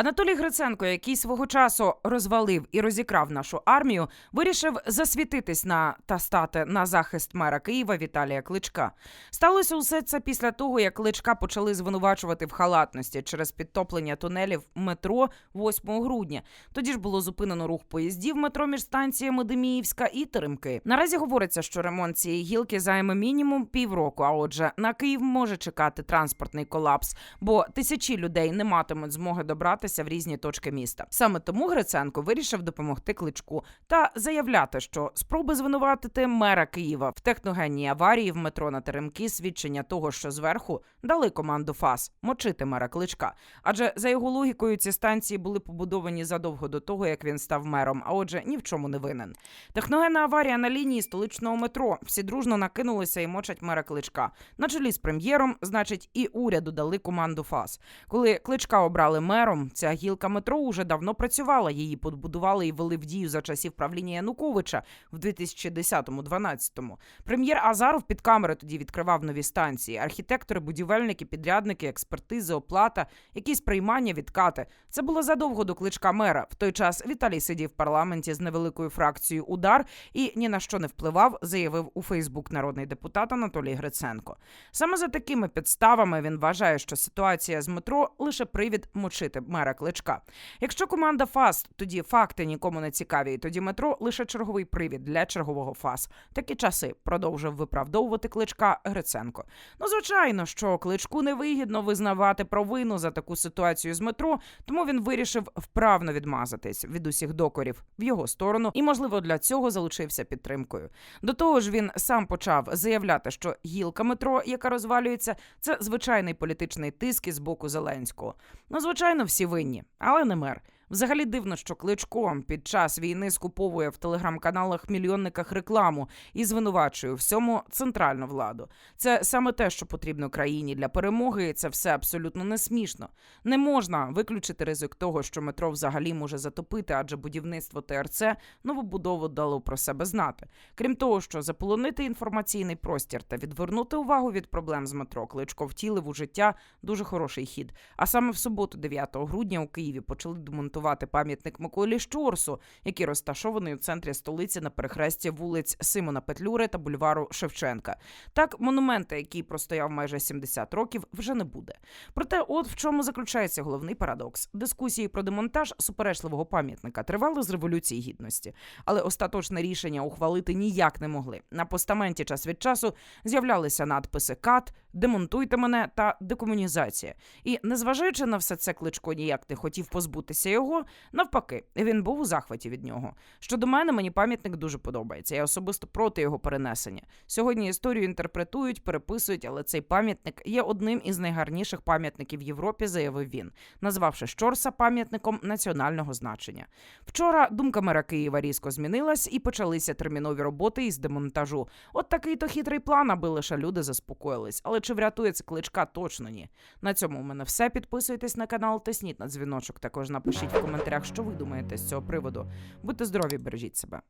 Анатолій Гриценко, який свого часу розвалив і розікрав нашу армію, вирішив засвітитись на та стати на захист мера Києва Віталія Кличка. Сталося усе це після того, як Кличка почали звинувачувати в халатності через підтоплення тунелів метро 8 грудня. Тоді ж було зупинено рух поїздів метро між станціями Деміївська і Теремки. Наразі говориться, що ремонт цієї гілки займе мінімум півроку. А отже, на Київ може чекати транспортний колапс, бо тисячі людей не матимуть змоги добратися в різні точки міста. Саме тому Гриценко вирішив допомогти кличку та заявляти, що спроби звинуватити мера Києва в техногенній аварії в метро на Теремки свідчення того, що зверху дали команду ФАС мочити мера кличка. Адже за його логікою ці станції були побудовані задовго до того, як він став мером. А отже, ні в чому не винен. Техногенна аварія на лінії столичного метро. Всі дружно накинулися і мочать мера кличка. На чолі з прем'єром, значить, і уряду дали команду ФАС. Коли кличка обрали мером, ця гілка метро уже давно працювала. Її побудували і ввели в дію за часів правління Януковича в 2010-2012. Прем'єр Азаров під камери тоді відкривав нові станції. Архітектори, будівельники, підрядники, експертизи, оплата, якісь приймання, відкати. Це було задовго до кличка мера. В той час Віталій сидів в парламенті з невеликою фракцією Удар і ні на що не впливав, заявив у Фейсбук народний депутат Анатолій Гриценко. Саме за такими підставами він вважає, що ситуація з метро лише привід мочити мера кличка. Якщо команда ФАС, тоді факти нікому не цікаві, і тоді метро лише черговий привід для чергового ФАС. Такі часи продовжив виправдовувати кличка Гриценко. Ну, звичайно, що кличку невигідно визнавати провину за таку ситуацію з метро, тому він вирішив вправно відмазатись від усіх докорів в його сторону, і, можливо, для цього залучився підтримкою. До того ж, він сам почав заявляти, що гілка метро, яка розвалюється, це звичайний політичний тиск із боку Зеленського. Ну, звичайно, всі винні, але не мер. Взагалі дивно, що Кличко під час війни скуповує в телеграм-каналах мільйонниках рекламу і звинувачує всьому центральну владу. Це саме те, що потрібно країні для перемоги. і Це все абсолютно не смішно. Не можна виключити ризик того, що метро взагалі може затопити, адже будівництво ТРЦ новобудову дало про себе знати. Крім того, що заполонити інформаційний простір та відвернути увагу від проблем з метро, Кличко втілив у життя дуже хороший хід. А саме в суботу, 9 грудня, у Києві почали демонтувати пам'ятник Миколі Щорсу, який розташований у центрі столиці на перехресті вулиць Симона Петлюри та бульвару Шевченка. Так, монумента, який простояв майже 70 років, вже не буде. Проте, от в чому заключається головний парадокс: дискусії про демонтаж суперечливого пам'ятника тривали з революції гідності, але остаточне рішення ухвалити ніяк не могли. На постаменті час від часу з'являлися надписи КАТ, демонтуйте мене та декомунізація. І незважаючи на все це, кличко ніяк не хотів позбутися його. Навпаки, він був у захваті від нього. Щодо мене, мені пам'ятник дуже подобається. Я особисто проти його перенесення. Сьогодні історію інтерпретують, переписують, але цей пам'ятник є одним із найгарніших пам'ятників Європі, заявив він, назвавши Щорса пам'ятником національного значення. Вчора думка мера Києва різко змінилась і почалися термінові роботи із демонтажу. От такий то хитрий план, аби лише люди заспокоїлись. Але чи врятує це кличка? Точно ні. На цьому у мене все. Підписуйтесь на канал, тисніть на дзвіночок. Також напишіть коментарях, що ви думаєте з цього приводу. Будьте здорові, бережіть себе.